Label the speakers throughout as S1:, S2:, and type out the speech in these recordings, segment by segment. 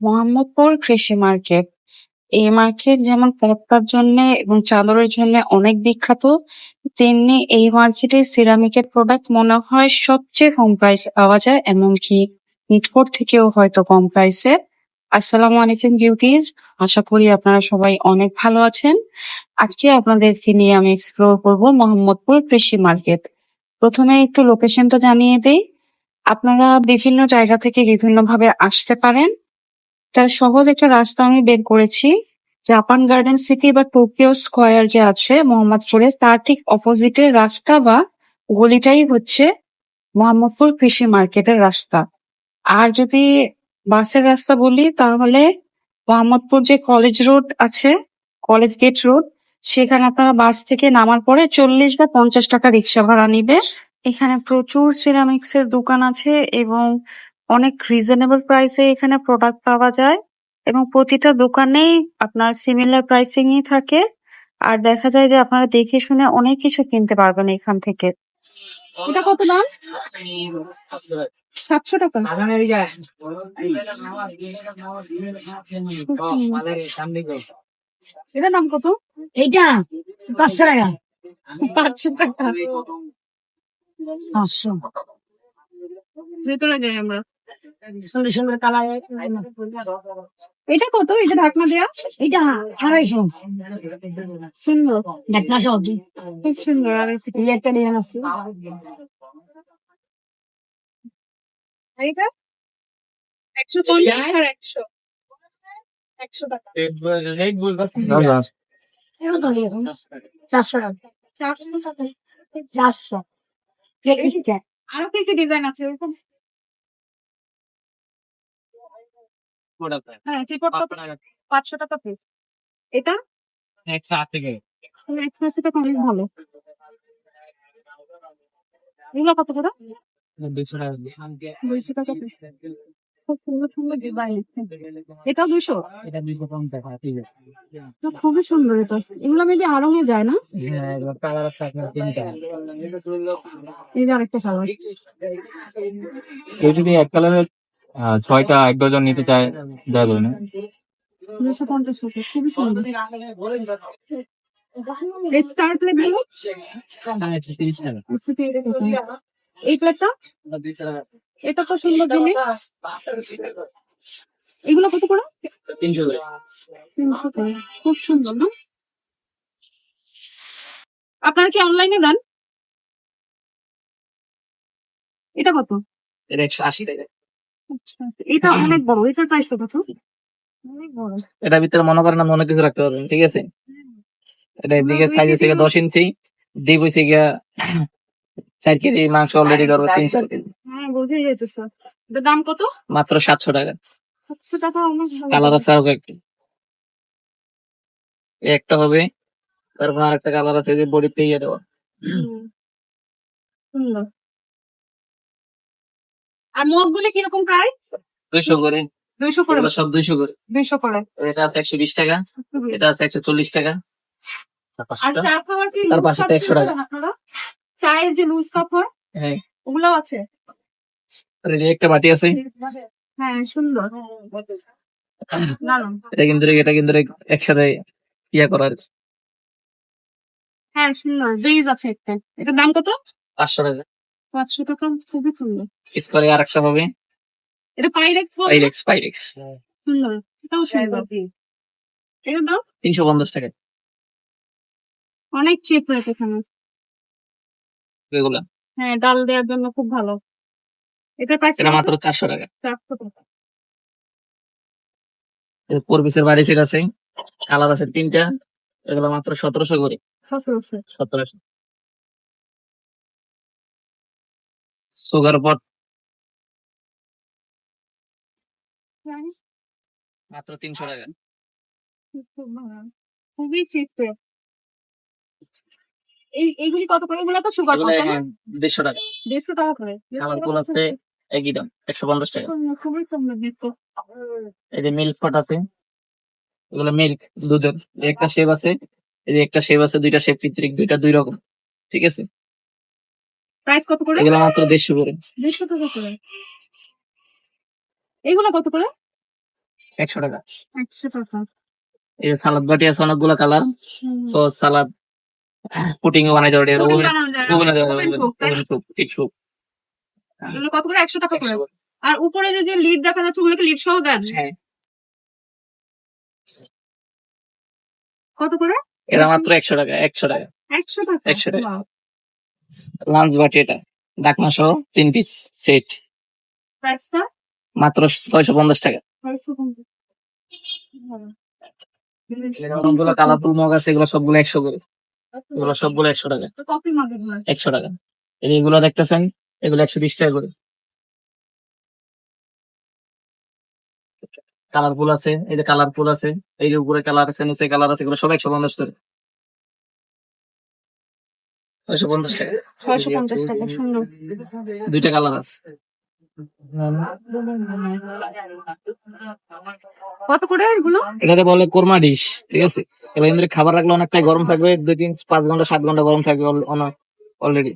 S1: মোহাম্মদপুর কৃষি মার্কেট। এই মার্কেট যেমন পটকার জন্য এবং চাদরের জন্য অনেক বিখ্যাত, তেমনি এই মার্কেটে সিরামিকের প্রোডাক্ট মনে হয় সবচেয়ে কম প্রাইস পাওয়া যায়, এমনকি মিটফোর্ড থেকেও হয়তো কম প্রাইসে আসসালামু আলাইকুম বিউটিজ আশা করি আপনারা সবাই অনেক ভালো আছেন। আজকে আপনাদেরকে নিয়ে আমি এক্সপ্লোর করব মোহাম্মদপুর কৃষি মার্কেট। প্রথমে একটু লোকেশনটা জানিয়ে দেই। আপনারা বিভিন্ন জায়গা থেকে বিভিন্নভাবে আসতে পারেন। তার সহজ একটা রাস্তা আমি বের করেছি। জাপান গার্ডেন সিটি বা টোকিও স্কোয়ার যে আছে, মোহাম্মদপুরে, তার ঠিক অপোজিটের রাস্তা বা গলিটাই হচ্ছে মোহাম্মদপুর কৃষি মার্কেটের রাস্তা। আর যদি বাসের রাস্তা বলি, তাহলে মোহাম্মদপুর যে কলেজ রোড আছে, কলেজ গেট রোড, সেখানে আপনারা বাস থেকে নামার পরে চল্লিশ বা পঞ্চাশ টাকা রিক্সা ভাড়া নিবে। এখানে প্রচুর সিরামিক্স এর দোকান আছে এবং অনেক রিজনেবল প্রাইসে এখানে প্রোডাক্ট পাওয়া যায় এবং প্রতিটা দোকানেই আপনার সিমিলার প্রাইসিংই থাকে। আর দেখা যায় যে আপনারা দেখে শুনে অনেক কিছু কিনতে পারবেন এখান থেকে।
S2: এটা কত দাম? সাতশো টাকা। এটা দাম কত?
S3: এইটা। পাঁচশো টাকা।
S2: পাঁচশো টাকা।
S3: পাঁচশো।
S2: ভেতরে যাই আমরা।
S3: সুন্দর সুন্দর কালার
S2: এটা কত? এটা ঢাকনা দেয়া?
S3: এইটা আড়াইশো।
S2: সুন্দর।
S3: দেখনা সব।
S2: খুব সুন্দর আর একটা
S3: ডিজাইন আছে
S2: এইটা একশো পঞ্চাশ আর একশো। একশো টাকা।
S3: এগুলো তো এরকম। চারশো টাকা।
S2: চারশো টাকা।
S3: চারশো।
S2: আরও কি কি ডিজাইন আছে ওরকম হ্যাঁ পাঁচশো টাকা। পিস এটা? একশো আশি টাকা অনেক ভালো। এগুলো কত করে? দুইশো টাকা ডিজাইন এটা দুশো খুবই সুন্দর এটা। এগুলো মেবি আরঙে যায় না? এই যে আরেকটা কালার
S4: যদি এক কালারের ছয়টা এক ডজন নিতে চায় দেওয়া যাবে না
S2: দুশো পঞ্চাশ খুবই সুন্দর এই স্টার প্লেটগুলো এই প্লেটটা এটা তো সুন্দর জিনিস। এগুলো কত করে? তিনশো করে খুব সুন্দর না? আপনারা কি অনলাইনে দেন? এটা কত?
S4: একশো আশি টাকা।
S2: এটা অনেক বড় এটার প্রাইস কত অনেক বড়।
S4: এটার ভিতরে মনে করেন আপনি অনেক কিছু রাখতে পারবেন ঠিক আছে? এটা এদিকে সাইজ হচ্ছে দশ ইঞ্চি ডিপ হচ্ছে গিয়া চার কেজি মাংস অলরেডি ধরবো তিন চার কেজি।
S2: হ্যাঁ বুঝে দাম কত?
S4: মাত্র সাতশো টাকা।
S2: সাতশো টাকা অনেক
S4: কালার আছে আরও কয়েকটি। একটা হবে তারপর আরেকটা কালার আছে যে বডি পেয়ে দেওয়া।
S2: সুন্দর। আর মগগুলি কীরকম প্রাইস
S4: দুইশো করে।
S2: দুইশো করে।
S4: সব দুইশো করে।
S2: দুইশো করে।
S4: এটা আছে একশো বিশ টাকা। এটা আছে একশো চল্লিশ টাকা।
S2: আর চা খাওয়ার কি
S4: তার পাশে 100 টাকা।
S2: চায়ের যে লুজ কাপ হয়
S4: হ্যাঁ।
S2: ওগুলাও আছে?
S4: আর এই যে একটা বাটি আছে।
S2: হ্যাঁ সুন্দর।
S4: এটা কিন্তু এটা কিন্তু একসাথে ইয়া করার
S2: হ্যাঁ সুন্দর। বেজ আছে একটা। এটার দাম কত?
S4: পাঁচশো টাকা।
S2: পাঁচশো টাকা খুবই সুন্দর।
S4: স্কোয়ারে আর একটা হবে
S2: এটা পাইরেক্স
S4: পাইরেক্স পাইরেক্স
S2: সুন্দর এটাও সুন্দর। এটার দাম
S4: তিনশো পঞ্চাশ টাকা।
S2: অনেক চিপ রেট এখানে।
S4: এগুলা?
S2: হ্যাঁ ডাল দেওয়ার জন্য খুব ভালো। এটার প্রাইস
S4: এটা মাত্র চারশো টাকা।
S2: চারশো টাকা।
S4: ফোর পিসের বাড়ি সেট আছে। কালার আছে তিনটা। এগুলো মাত্র সতেরোশো করে।
S2: সতেরোশো।
S4: সতেরোশো। সুগার পট মাত্র তিনশো টাকা।
S2: খুবই চিপ এই এইগুলি কত করে? এগুলো তো সুগার
S4: এগুলো দেড়শো টাকা।
S2: দেড়শো টাকা করে।
S4: কালার ফুল আছে একই দাম একশো পঞ্চাশ টাকা।
S2: খুবই সুন্দর দেখতে।
S4: এই যে মিল্ক পট আছে। এগুলো মিল্ক দুধের। একটা শেপ আছে এই যে একটা শেপ আছে দুইটা শেপ কৃত্রিক দুইটা দুই রকম। ঠিক আছে?
S2: প্রাইস কত করে?
S4: এগুলো মাত্র দেড়শো করে।
S2: দেড়শো টাকা করে। এগুলো কত করে?
S4: একশো টাকা।
S2: একশো টাকা।
S4: এই সালাদ বাটি আছে অনেকগুলো কালার।
S2: হুম।
S4: সস সালাদ পুটিং ও বানাই দেওয়া
S2: যায়।
S4: ওভেনে? ওভেন স্যুপ স্যুপ
S2: এগুলো কত করে? একশো টাকা করে। আর উপরে যে যে লিড দেখা যাচ্ছে ওগুলোকে লিড সহ দেন।
S4: হ্যাঁ।
S2: কত করে?
S4: এটা মাত্র একশো টাকা একশো টাকা।
S2: একশো টাকা?
S4: 100 টাকা। লাঞ্চ বাটি এটা ডাকনা সহ তিন পিস সেট
S2: প্রাইসটা
S4: মাত্র ছয়শো পঞ্চাশ টাকা। অনেকগুলো কালারফুল মগ আছে এগুলো সবগুলো একশো করে। এগুলো সবগুলো একশো টাকা। একশো টাকা। এই যে এগুলো দেখতেছেন এগুলো একশো বিশ টাকা করে। কালারফুল আছে এই যে কালারফুল আছে এই যে উপরে কালার আছে নিচে কালার আছে এগুলো সব একশো পঞ্চাশ করে। ছয়শো পঞ্চাশ টাকা।
S2: ছয়শো পঞ্চাশ টাকা সুন্দর।
S4: দুইটা কালার আছে।
S2: কত করে এগুলো?
S4: এটাতে বলে কোরমা ডিশ ঠিক আছে? এবার এমনি খাবার রাখলে অনেকটাই গরম থাকবে দুই তিন পাঁচ ঘণ্টা সাত ঘণ্টা গরম থাকবে অলরেডি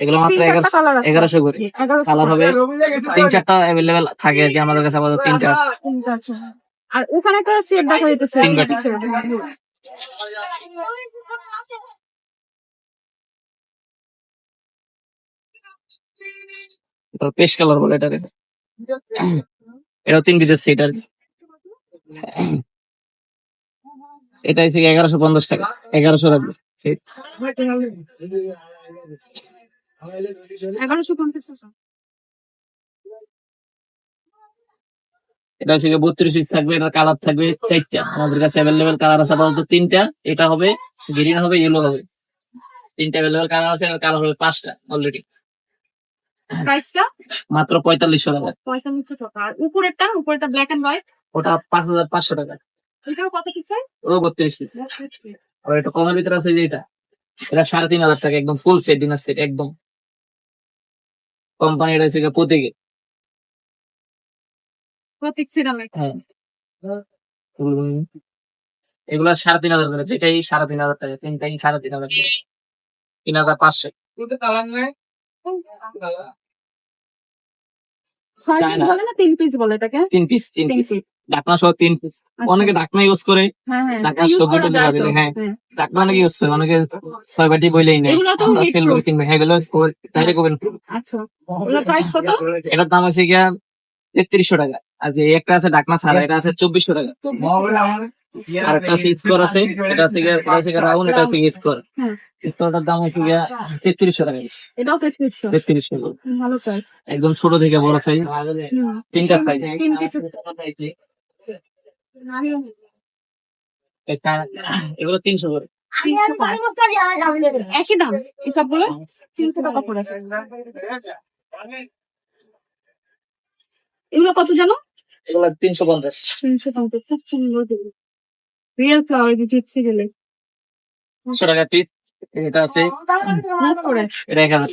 S4: এগুলো মাত্র এগারোশো করে। কালার হবে তিন চারটা অ্যাভেলেবেল থাকে আর কি আমাদের কাছে আপাতত তিনটা আছে।
S2: তিনটা আছে। আর ওখানে একটা সেট দেখা যেতেছে
S4: বাটি। পেস্ট কালার বলে এটাকে। এটাও তিন পিসের সেট আর এটা হচ্ছে এগারোশো পঞ্চাশ টাকা। এগারোশো রাখবে এটা হচ্ছে বত্রিশ পিস থাকবে এটা কালার থাকবে চারটা। আমাদের কাছে অ্যাভেলেবেল কালার আছে আপাতত তিনটা। এটা হবে গ্রিন হবে ইয়েলো হবে। তিনটা অ্যাভেলেবেল কালার আছে কালার হবে পাঁচটা অলরেডি
S2: প্রাইসটা?
S4: মাত্র পঁয়তাল্লিশশো টাকা।
S2: পঁয়তাল্লিশশো টাকা। আর উপরেরটা উপরেরটা ব্ল্যাক এন্ড হোয়াইট
S4: ওটা পাঁচ হাজার পাঁচশো টাকা।
S2: এটাও কত পিসের
S4: ও বত্রিশ পিস আর এটা কমের ভিতরে আছে যে এটা। এটা সাড়ে তিন হাজার টাকা একদম ফুল সেট ডিনার সেট একদম। কোম্পানি হচ্ছে প্রতীকে।
S2: প্রতীক সিরামিক
S4: হ্যাঁ। এগুলো- সাড়ে তিন হাজার করে যেটাই সাড়ে তিন হাজার টাকা তিনটাই সাড়ে তিন হাজার টাকা তিন হাজার পাঁচশো।
S2: ছয় পিস। বলে না তিন পিস বলে এটাকে।
S4: তিন পিস তিন
S2: তিন
S4: পিস
S2: পিস
S4: ডাকনা সহ তিন পিস
S2: আচ্ছা।
S4: অনেকে ডাকনা ইউজ করে
S2: হ্যাঁ হ্যাঁ।
S4: হ্যাঁ। ডাকনা অনেকে ইউজ করে অনেকে ছয় বাটি বইলেই নেই আমরা সেল করে কিনবে হ্যাঁ এগুলো
S2: আচ্ছা। প্রাইস কত?
S4: এটার দাম আছে গিয়া তেত্রিশশো টাকা। আর যে একটা আছে ডাকনা ছাড়া এটা আছে চব্বিশশো টাকা। আর একটা আছে স্কোর আছে এটা আছে এটা রাউন্ড এটা স্কোর
S2: হ্যাঁ।
S4: স্কোরটার দাম হচ্ছে গিয়া তেত্রিশশো টাকা।
S2: এটাও তেত্রিশশো।
S4: তেত্রিশশো।
S2: ভালো প্রাইস
S4: একদম ছোট থেকে বড় সাইজ তিনটা সাইজ এগুলো তিনশো করে।
S2: একই দাম। এই সবগুলো তিনশো টাকা করে এগুলো কত জানো?
S4: এগুলো তিনশো পঞ্চাশ।
S2: তিনশো পঞ্চাশ। খুব সুন্দর। রিয়েল ফ্লাওয়ার দিচ্ছি গেলে।
S4: একশো টাকা পিস এটা আছে। এটা এক হাজার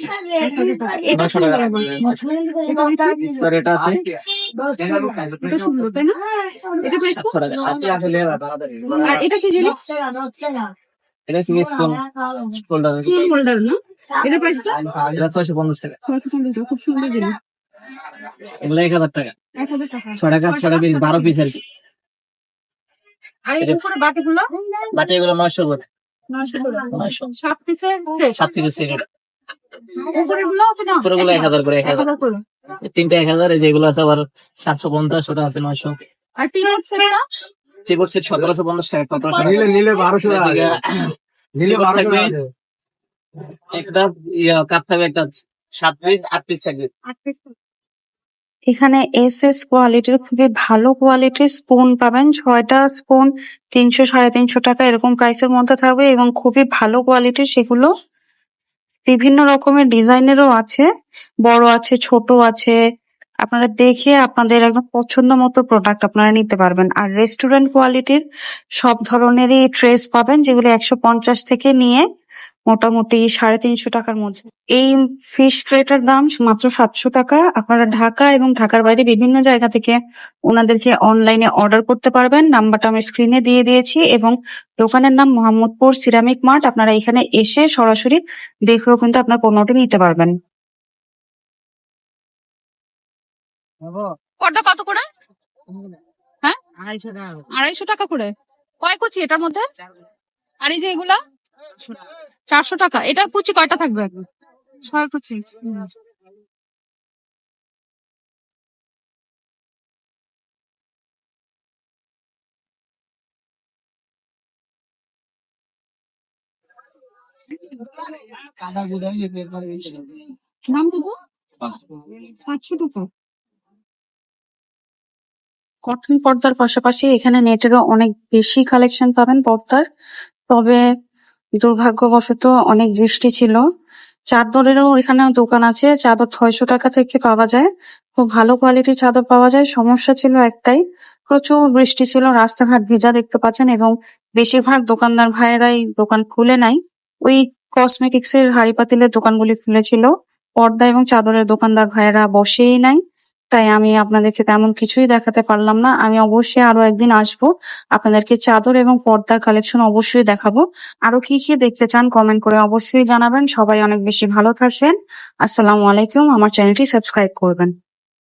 S2: এটা
S4: টাকা এটা আছে
S2: এটা সুন্দর তাই না এটা প্রাইস
S4: সাতশো টাকা সাতশো আসলে
S2: আর এটা কি জিনিস?
S4: এটা হচ্ছে স্পুন স্পুনটা
S2: স্পুন হোল্ডার না? এটা প্রাইসটা
S4: এটা ছয়শো পঞ্চাশ টাকা।
S2: ছয়শো পঞ্চাশ টাকা, খুব সুন্দর জিনিস।
S4: এগুলো এক হাজার টাকা।
S2: এক হাজার টাকা।
S4: ছয় টাকা ছয় টাকা পিস বারো পিস আর কি।
S2: আর এই উপরে বাটিগুলো?
S4: নয়শো করে।
S2: সাত পিসের
S4: সাত উপরেগুলো এক হাজার করে, এক
S2: এক
S4: হাজার।
S2: হাজার
S4: তিনটা এক হাজার যেগুলো আছে আবার সাতশো পঞ্চাশ ওটা আছে নয়শো।
S2: আর টি?
S4: সতেরোশো পঞ্চাশ টাকা সতেরোশো
S5: নিলে নিলে বারোশো টাকা নিলে বারোশো টাকা
S4: একটা ইয়া কাপ থাকবে একটা সাত পিস আট পিস থাকবে।
S2: আট পিস
S1: এখানে এস এস কোয়ালিটির খুবই ভালো কোয়ালিটির স্পুন পাবেন। ছয়টা স্পুন তিনশো, সাড়ে তিনশো টাকা এরকম প্রাইসের মধ্যে থাকবে এবং খুবই ভালো কোয়ালিটির সেগুলো বিভিন্ন রকমের ডিজাইনেরও আছে। বড় আছে, ছোট আছে। আপনারা দেখে আপনাদের একদম পছন্দ মতো প্রোডাক্ট আপনারা নিতে পারবেন। আর রেস্টুরেন্ট কোয়ালিটির সব ধরনেরই ট্রেস পাবেন যেগুলো একশো পঞ্চাশ থেকে নিয়ে মোটামুটি সাড়ে তিনশো টাকার মধ্যে। এই ফিশ ট্রেটার দাম মাত্র সাতশো টাকা। আপনারা ঢাকা এবং ঢাকার বাইরে বিভিন্ন জায়গা থেকে ওনাদেরকে অনলাইনে অর্ডার করতে পারবেন। নাম্বারটা আমি স্ক্রিনে দিয়ে দিয়েছি এবং দোকানের নাম মোহাম্মদপুর সিরামিক মার্ট। আপনারা এখানে এসে সরাসরি দেখেও কিন্তু আপনার পণ্যটি নিতে পারবেন।
S2: পর্দা কত করে? হ্যাঁ? আড়াইশো টাকা। করে। কয় কুচি এটার মধ্যে? আর এই যে এগুলা? চারশো টাকা। এটার কুচি কয়টা থাকবে ছয় কুচি। দাম
S1: কটন পর্দার পাশাপাশি এখানে নেটেরও অনেক বেশি কালেকশন পাবেন পর্দার। তবে দুর্ভাগ্যবশত অনেক বৃষ্টি ছিল। চাদরেরও এখানে দোকান আছে। চাদর ছয়শো টাকা থেকে পাওয়া যায়। খুব ভালো কোয়ালিটির চাদর পাওয়া যায়। সমস্যা ছিল একটাই, প্রচুর বৃষ্টি ছিল। রাস্তাঘাট ভেজা দেখতে পাচ্ছেন এবং বেশিরভাগ দোকানদার ভাইয়েরাই দোকান খুলে নাই। ওই কসমেটিক্স এর হাড়ি পাতিলের দোকানগুলি খুলেছিল। পর্দা এবং চাদরের দোকানদার ভাইয়েরা বসেই নাই। তাই আমি আপনাদেরকে তেমন কিছুই দেখাতে পারলাম না। আমি অবশ্যই আরও একদিন আসব। আপনাদেরকে চাদর এবং পর্দার কালেকশন অবশ্যই দেখাবো। আরও কি কি দেখতে চান কমেন্ট করে অবশ্যই জানাবেন। সবাই অনেক বেশি ভালো থাকবেন। আসসালামু আলাইকুম। আমার চ্যানেলটি সাবস্ক্রাইব করবেন।